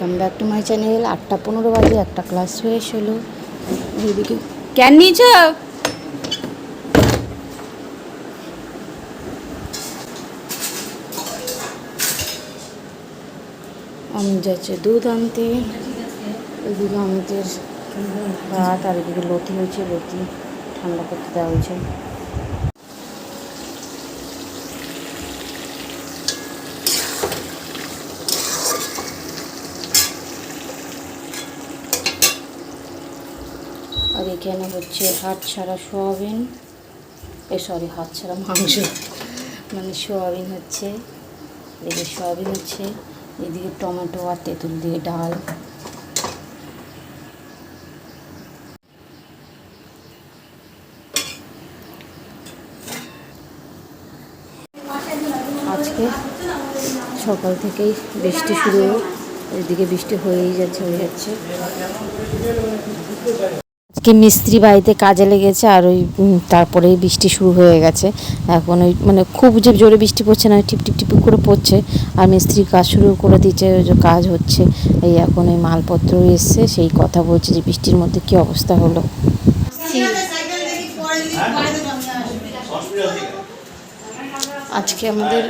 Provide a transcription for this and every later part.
Welcome back to my channel আটটা পনেরো বাজে, একটা ক্লাস শেষ হলো। এদিকে ক্যান নিয়েছ আমি যাচ্ছে দুধ আনতে। এদিকে আমাদের ভাত আর এদিকে লতি হয়েছে, লতি ঠান্ডা করতে দেওয়া হয়েছে আর এখানে হচ্ছে হাত ছাড়া সোয়াবিন? এ সরি হাত ছাড়া মাংস। মানে সোয়াবিন হচ্ছে এদিকে সোয়াবিন হচ্ছে, এদিকে টমেটো আর তেঁতুল দিয়ে ডাল। আজকে সকাল থেকেই বৃষ্টি শুরু। এদিকে বৃষ্টি হয়েই যাচ্ছে, হয়ে যাচ্ছে। আজকে মিস্ত্রি বাড়িতে কাজে লেগেছে আর ওই তারপরেই বৃষ্টি শুরু হয়ে গেছে। এখন ওই মানে খুব যে জোরে বৃষ্টি পড়ছে না টিপ টিপ টিপ করে পড়ছে। আর মিস্ত্রি কাজ শুরু করে দিচ্ছে ওই যে কাজ হচ্ছে। এই এখন ওই মালপত্র এসছে, সেই কথা বলছে যে বৃষ্টির মধ্যে কি অবস্থা হলো। আজকে আমাদের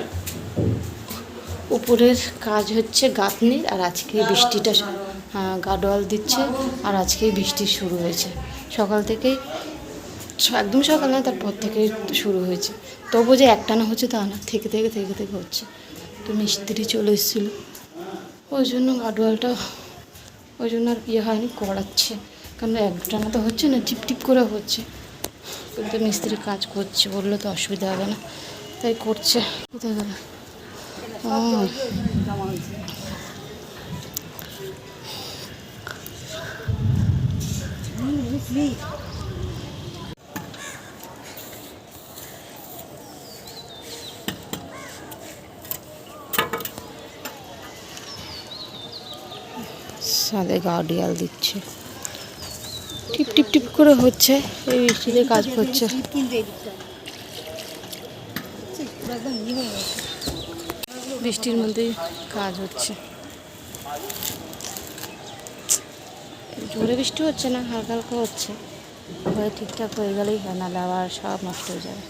উপরের কাজ হচ্ছে গাঁথনির আর আজকে বৃষ্টিটা গাডোয়াল দিচ্ছে আর আজকে বৃষ্টি শুরু হয়েছে। সকাল থেকেই একদম সকাল না তারপর থেকে শুরু হয়েছে। তবু যে একটানা হচ্ছে তা না, থেকে থেকে থেকে থেকে হচ্ছে। তো মিস্ত্রি চলে এসেছিল। ওই জন্য গাডোয়ালটা, ওই জন্য আর ইয়ে হয়নি, করাচ্ছে। কারণ একটানা তো হচ্ছে না, টিপ টিপ করে হচ্ছে। কিন্তু মিস্ত্রি কাজ করছে, বললে তো অসুবিধা হবে না। তাই করছে। কোথায় গেল? ও। সাদে গার্ডিয়াল দিচ্ছে। টিপ টিপ টিপ করে হচ্ছে, এই বৃষ্টিতে কাজ করছে। বৃষ্টির মধ্যেই কাজ হচ্ছে। জোরে বৃষ্টি হচ্ছে না, হালকা হালকা হচ্ছে। হয়ে ঠিকঠাক হয়ে গেলেই হয়, নাহলে আবার সব নষ্ট হয়ে যাবে।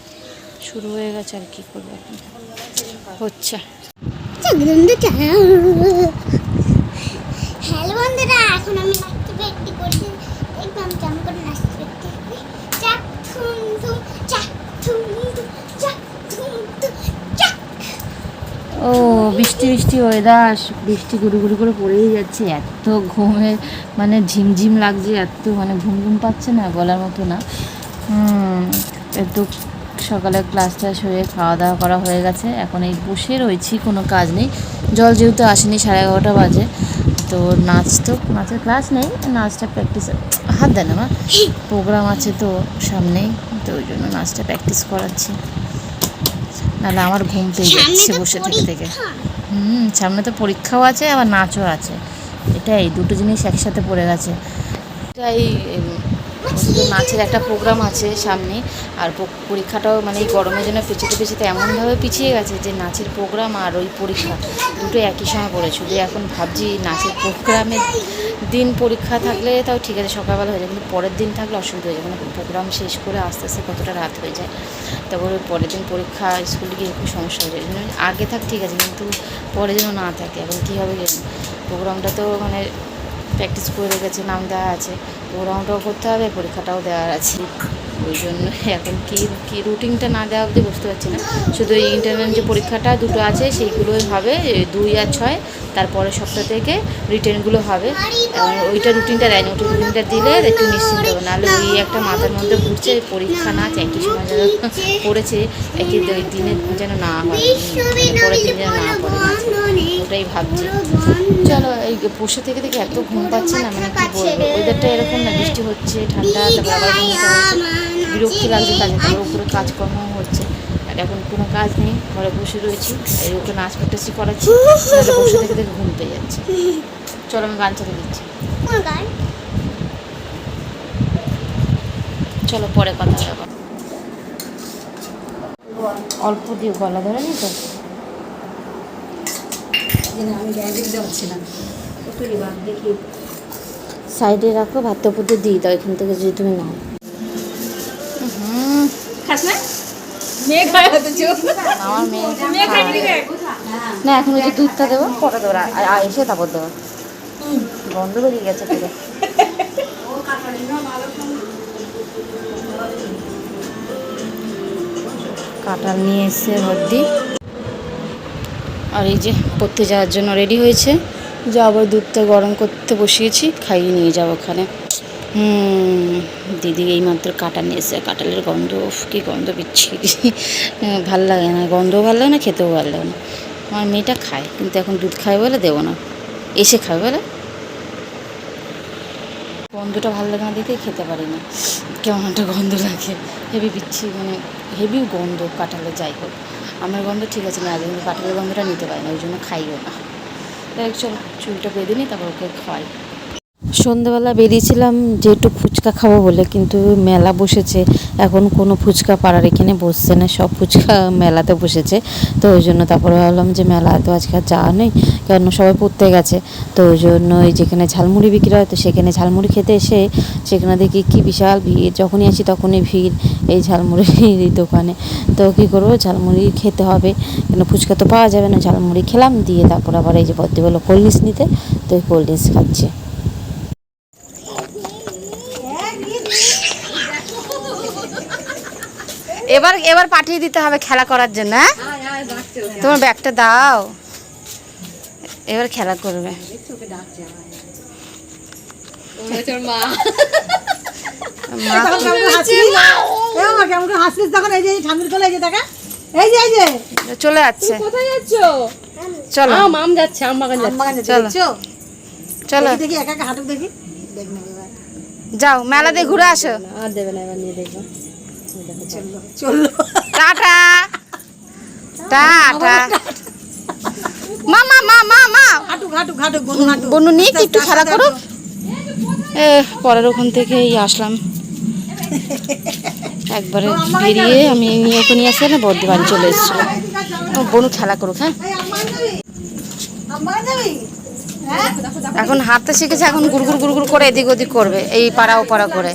শুরু হয়ে গেছে আর কি করব এখন? হচ্ছে। দেখলাম কেমন করে নাচতে চাক, থুম থুম, চাক, থুম থুম চাক থুম থুম চাক ও, বৃষ্টি বৃষ্টি, ওয়েদার। বৃষ্টি গুড়ি গুড়ি করে পড়েই যাচ্ছে। এত ঘুমে মানে ঝিমঝিম লাগছে, এত মানে ঘুম ঘুম পাচ্ছে না, বলার মতো না। এত সকালে ক্লাস টাস হয়ে খাওয়া দাওয়া করা হয়ে গেছে। এখন এই বসে রয়েছি, কোনো কাজ নেই। জল যেহেতু আসেনি, সাড়ে এগারোটা বাজে। তো নাচ তো, নাচের ক্লাস নেই, নাচটা প্র্যাকটিস হাত দেয় না মা। প্রোগ্রাম আছে তো সামনেই, তো ওই জন্য নাচটা প্র্যাকটিস করাচ্ছি। নাহলে আমার ঘুম পেয়ে যাচ্ছে বসে থেকে থেকে। হুম সামনে তো পরীক্ষাও আছে আবার নাচও আছে। এটাই দুটো জিনিস একসাথে পড়ে গেছে। এটাই নাচের একটা প্রোগ্রাম আছে সামনে, আর পরীক্ষাটাও মানে এই গরমের জন্য পেছাতে পেছাতে এমনভাবে পিছিয়ে গেছে যে নাচের প্রোগ্রাম আর ওই পরীক্ষা দুটো একই সময় পড়ে। শুধু এখন ভাবছি নাচের প্রোগ্রামের দিন পরীক্ষা থাকলে তাও ঠিক আছে, সকালবেলা হয়ে যায়, কিন্তু পরের দিন থাকলে অসুবিধা হয়ে যায়। মানে প্রোগ্রাম শেষ করে আস্তে আস্তে কতটা রাত হয়ে যায়, তারপরে পরের দিন পরীক্ষা স্কুলে গিয়ে খুব সমস্যা হয়ে যায়। আগে থাক ঠিক আছে, কিন্তু পরে যেন না থাকে, এখন কী হবে প্রোগ্রামটা তো মানে প্র্যাকটিস করে রেখেছে নাম দেওয়া আছে। ওরাউন্ডও করতে হবে পরীক্ষাটাও দেওয়ার আছে। ওই জন্য এখন কি কি রুটিনটা না দেওয়া অবধি বুঝতে পারছি না। শুধু এই ইন্টারনাল যে পরীক্ষাটা দুটো আছে সেইগুলোই হবে দুই আর ছয় তারপরের সপ্তাহ থেকে রিটার্নগুলো হবে। ওইটা রুটিনটা দেয়নি ওইটা রুটিনটা দিলে একটু নিশ্চিন্ত হবে। নাহলে ওই একটা মাথার মধ্যে ঘুরছে, পরীক্ষা না একই সময় যেন পড়েছে, একই দিনে যেন না হয় পরের দিন যেন না পড়ে ওটাই ভাবছি। চলো, এই বসে থেকে থেকে এত ঘুম পাচ্ছে না মানে কি বলব? ওয়েদারটা এরকম না, বৃষ্টি হচ্ছে, ঠান্ডা, তারপর আবার বিরক্তি লাগছে কাজে তারপর উপরে কাজকর্ম হচ্ছে। আর এখন কোনো কাজ নেই ঘরে বসে রয়েছি এই ওকে নাচ প্র্যাকটিস করাচ্ছি বসে থেকে থেকে ঘুম পেয়ে যাচ্ছে। চলো আমি গান চালিয়ে দিচ্ছি। গান চলো পরে কথা হবে অল্প দিয়ে গলা ধরে নি তো? সাইডে রাখো ভাত উপরে দিয়ে দিই দাও এখান থেকে যদি তুমি নাও। খাস না মেয়ে খায় হতো আমার মেয়ে। মেয়ে খায় না এখন ওই যে দুধটা দেবো পরে দেবো আর এসে তারপর দেবো। বন্ধ বেরিয়ে গেছে পুরো। নিয়ে এসে ভর্তি আর এই যে পড়তে যাওয়ার জন্য রেডি হয়েছে। যা আবার দুধটা গরম করতে বসিয়েছি খাইয়ে নিয়ে যাব ওখানে। দিদি এইমাত্র কাঁটা নিয়ে এসে কাঁঠালের গন্ধ কি গন্ধ বিচ্ছিরি ভালো লাগে না, গন্ধও ভালো লাগে না, খেতেও ভালো লাগে না। আমার মেয়েটা খায়, কিন্তু এখন দুধ খায় বলে দেবো না। এসে খাবে বলে। গন্ধটা ভালো লাগে না দেখে খেতে পারি না। কেমন একটা গন্ধ লাগে। হেভি বিচ্ছি মানে হেভি গন্ধ কাঁঠালে, যাই হোক। আমার গন্ধ ঠিক আছে, না, কিন্তু কাঁঠালের গন্ধটা নিতে পারি না, ওই জন্য খাইও না। চল, চুলটা বেঁধে নিই তারপর ওকে খাওয়াই। সন্ধেবেলা বেরিয়েছিলাম যে একটু ফুচকা খাব বলে, কিন্তু মেলা বসেছে। এখন কোনো ফুচকা পাড়ার এখানে বসছে না, সব ফুচকা মেলাতে বসেছে। তো ওই জন্য তারপরে ভাবলাম যে মেলা তো আজকে আর যাওয়া নেই কারণ সবাই পড়তে গেছে। তো ওই জন্য ওই যেখানে ঝালমুড়ি বিক্রি হয়, তো সেখানে ঝালমুড়ি খেতে এসে সেখানে দেখি কি বিশাল ভিড়। যখনই আসি তখনই ভিড় এই ঝালমুড়ির দোকানে। তো কী করব? ঝালমুড়ি খেতে হবে কেন ফুচকা তো পাওয়া যাবে না। ঝালমুড়ি খেলাম, দিয়ে তারপর আবার এই যে বদ্দি বলল কোল্ড ড্রিঙ্কস নিতে, তো ওই কোল্ড ড্রিঙ্কস খাচ্ছে। এবার এবার পাঠিয়ে দিতে হবে খেলা করার জন্য হ্যাঁ? তোমার ব্যাগটা দাও। এবার খেলা করবে। চলে যাচ্ছে। চলো। আম আম যাচ্ছে আম বাগান যাচ্ছে। চলো। চলো। দেখি দেখি একা একা হাঁটুক দেখি। দেখ না এবার। যাও মেলা দিয়ে ঘুরে আসো। আর দেবে না এবার নিয়ে দেখব। চলল টাটা। টাটা। মা মা মা মা মা। হাঁটুক হাঁটুক হাঁটুক বনু নিয়ে একটু খেলা করো। এ পরের ওখান থেকে আসলাম। একবারে বেরিয়ে আমি নিয়ে ওকে নিয়ে আসে না বর্দি বাড়ি চলে এসেছিল ও বনু খেলা করুক হ্যাঁ? হ্যাঁ? এখন হাঁটতে শিখেছে এখন গুড়গুড় গুড়গুড় করে এদিক ওদিক করবে এই পাড়া ও পাড়া করে।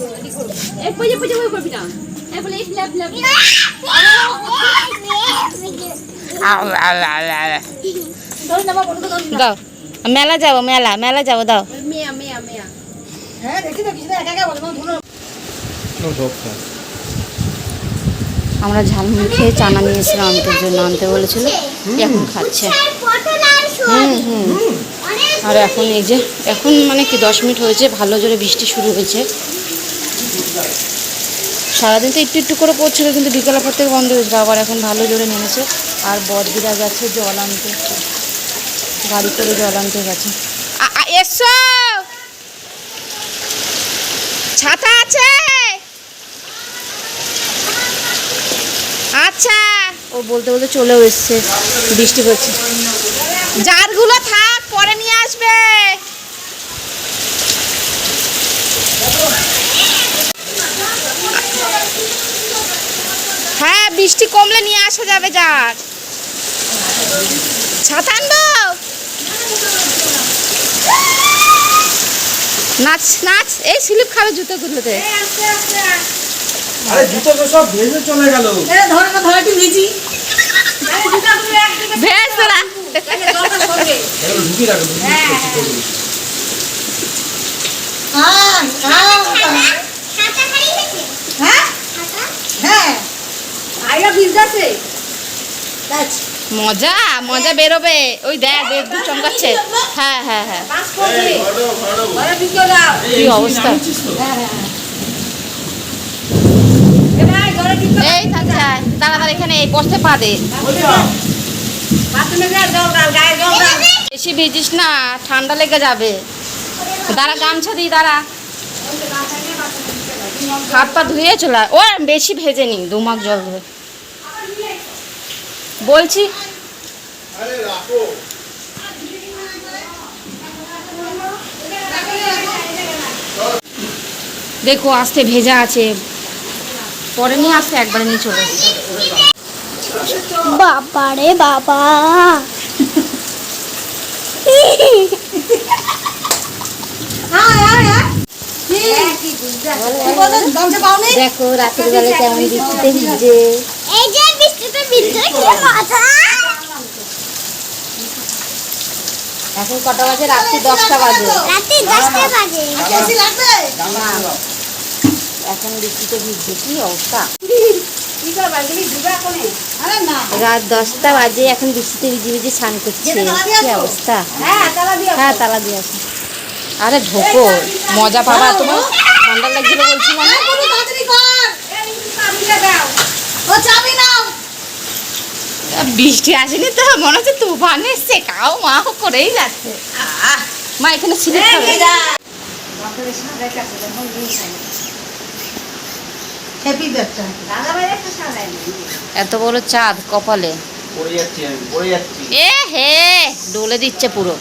দাও। মেলা যাব মেলা মেলা যাব দাও। হ্যাঁ দেখি তো কিছু একা একা বলে ধুলো আমরা ঝালমুড়ি খেয়ে চানা নিয়েছিলাম আনতে জন্য। আনতে বলেছিল এখন খাচ্ছে। হুম হুম। আর এখন এই যে এখন মানে কি দশ মিনিট হয়েছে ভালো জোরে বৃষ্টি শুরু হয়েছে। সারাদিন তো একটু একটু করে পড়ছিল কিন্তু বিকেলের পর থেকে বন্ধ হয়েছিল আবার এখন ভালো জোরে নেমেছে। আর বদ্দিরা গেছে জল আনতে। গাড়ি করে জল আনতে গেছে। এসো! ছাতা আছে! আচ্ছা! ও বলতে বলতে চলেও এসছে বৃষ্টি পড়ছে। জারগুলো থাক পরে নিয়ে আসবে হ্যাঁ বৃষ্টি কমলে নিয়ে আসা যাবে জার ছাতা আনব? নাচ নাচ। এই স্লিপ খাবে জুতোগুলোতে আরে জুতো তো সব ভেজে চলে গেল। এ ধরে না ধরে একটু ভিজি। ভেজ তোরা এগুলো ঢুকিয়ে রাখো হ্যাঁ। হ্যাঁ খাতা হারিয়ে গেছে? হ্যাঁ। মজা মজা বেরোবে। ওই দেখ দেখ দু চমকাচ্ছে। হ্যাঁ হ্যাঁ হ্যাঁ। কি অবস্থা? ঢুকে এই তাড়াতাড়ি এখানে এই বসতে পা দে। দাও বেশি ভিজিস না ঠান্ডা লেগে যাবে। দাঁড়া গামছা দিই দাঁড়া। হাত পা ধুয়ে চলে আয়। ও বেশি ভেজে নি দু মাগ জল ধরে। বলছি। দেখো আস্তে ভেজা আছে। পরে নিয়ে আসতে একবারে নিয়ে চলে। বাবা রে বাবা? দেখো রাতের বেলা কেমন বৃষ্টিতে ভিজে। কি মজা এখন কটা বাজে? রাত্রি দশটা বাজে। রাতে দশটা বাজে? এখন বৃষ্টিতে ভিজছে কি অবস্থা? রাত দশটা বাজে এখন বৃষ্টিতে ভিজে ভিজে স্নান করছে। কি অবস্থা? হ্যাঁ, তালা দিয়ে আসো। হ্যাঁ আরে ঢোকো। মজা পাবা তোমার? ঠান্ডা লাগছিল বলছিলাম হ্যাঁ, বলো, তাড়াতাড়ি কর। ও চাবি নাও। বৃষ্টি আসেনি তো মনে হচ্ছে তুফান এসছে কাউ মাও করেই যাচ্ছে। মা এখানে ব্যাগটা। এত বড় চাঁদ কপালে। পড়ে যাচ্ছি আমি পড়ে যাচ্ছি। এ হে ডলে দিচ্ছে পুরো।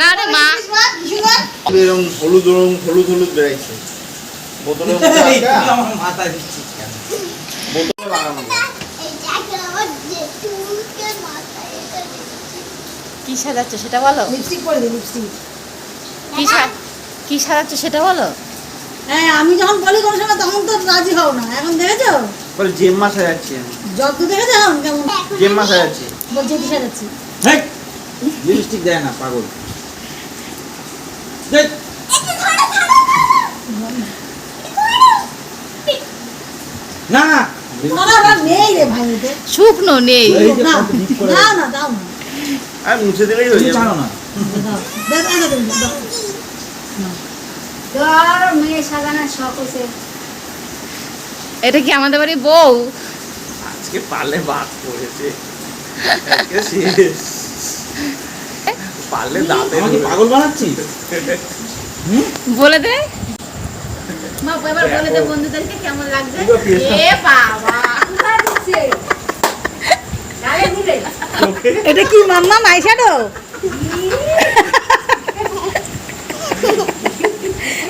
না রে মা। হলুদ রং হলুদ হলুদ বেড়াইছে বোতলে লাগানো। কি সাজাচ্ছ সেটা বলো? লিপস্টিক পরে লিপস্টিক। কি কি সাজাচ্ছ সেটা বলো? হ্যাঁ, আমি যখন বলি কোনো সময় তখন তো রাজি হও না। এখন দেখেছ? বলে জেম্মা সাজাচ্ছি আমি। যত দেখেছ এখন কেমন? এখন জেম্মা সাজাচ্ছি। বলছে কি সাজাচ্ছি? লিপস্টিক দেয় না পাগল। দেখ, না না না না নেই রে ভাই এতে। শুকনো নেই। আর মুছে দিলেই হয়ে যাবে। না। এটা কি আমাদের বাড়ি বউ? আজকে পারলে বাদ পড়েছে। পারলে দাঁতে পাগল বানাচ্ছিস? বলে দে। মা এবার বলে দে বন্ধুদেরকে কেমন লাগছে? এ বাবা। এটা কি মাম্মা মাইশাডো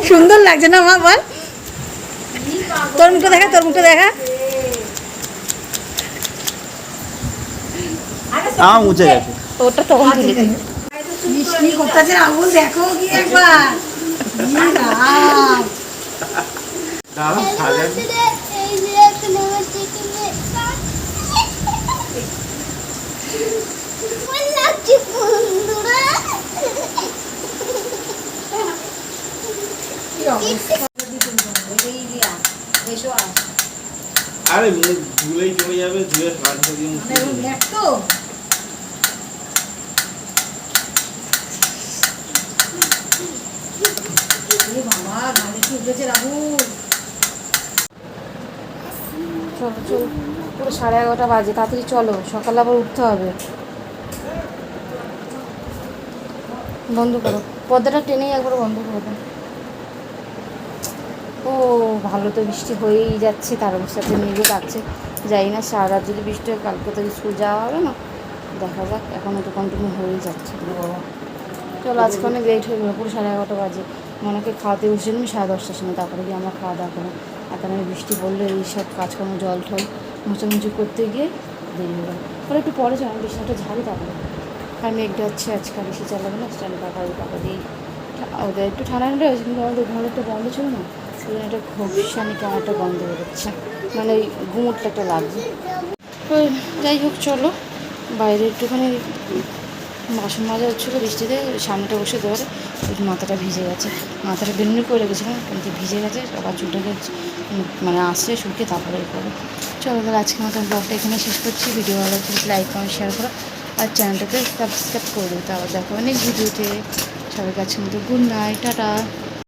সুন্দর লাগছে না মা বল। তোর মুখটা দেখা তোর মুখটা দেখা। আমার মুছে গেছে। ওটা তখন মিষ্টি করতেছে আগুন দেখো কি একবার। আরে মুখ ধুলেই চলে যাবে ধুয়ে কাঠটা দিয়ে মুছে মানে এখন দিলে। দেখ তো এ বাবা গাড়ি কি উঠেছে আগুন চলো চলো পুরো সাড়ে এগারোটা বাজে তাড়াতাড়ি চলো সকালে আবার উঠতে হবে। বন্ধ করো পর্দাটা টেনেই একবার বন্ধ করে দাও। ও ভালো তো বৃষ্টি হয়েই যাচ্ছে তার সাথে মেঘও ডাকছে যাই না সারা রাত যদি বৃষ্টি হয় কালকে তো স্কুল যাওয়া হবে না? দেখা যাক এখনও তো কন্টিনিউ হয়েই যাচ্ছে। চলো আজকে অনেক লেট হয়ে গেলো পুরো সাড়ে এগারোটা বাজে। মনেকে খাওয়াতে বসেছিলাম সাড়ে দশটার সময়, তারপরে গিয়ে আমরা খাওয়া দাওয়া করলাম। আর তারপরে বৃষ্টি পড়লে এই সব কাজকর্ম, জল ঠল মোচামুচি করতে গিয়ে দেরি হলো। পরে একটু পরে যাও বিছানাটা ঝাড়ি তারপরে আর মেঘটা হচ্ছে আজকে আর বেশি চালাবে না স্ট্যান্ড পাকা ওই পাকা দিয়ে ওদের একটু ঠান্ডা ঠান্ডা হয়েছে, কিন্তু আমাদের ঘরটা বন্ধ ছিল না ওই জন্য একটা ঘোষানি কেমন একটা গন্ধ বেরোচ্ছে মানে ওই গুমুটটা একটা লাগছে। যাই হোক, চলো, বাইরে একটুখানি বাসন মাজা হচ্ছিল, বৃষ্টিতে সামনেটা বসে একটু মাথাটা ভিজে গেছে। মাথাটা বেনুনি করে রেখেছিলাম কিন্তু ভিজে গেছে, আবার চুলটাকে মানে আসছে শুকিয়ে তারপরে এ করব। চলো তাহলে আজকে মতন ব্লগটা এখানে শেষ করছি। ভিডিও ভালো প্লিজ লাইক কমেন্ট শেয়ার করো। আর চ্যানেলটাকে সাবস্ক্রাইব করে দেবো তারপর দেখো অনেক ভিডিওতে সবাই কাছে মতো গুড নাইট টাটা।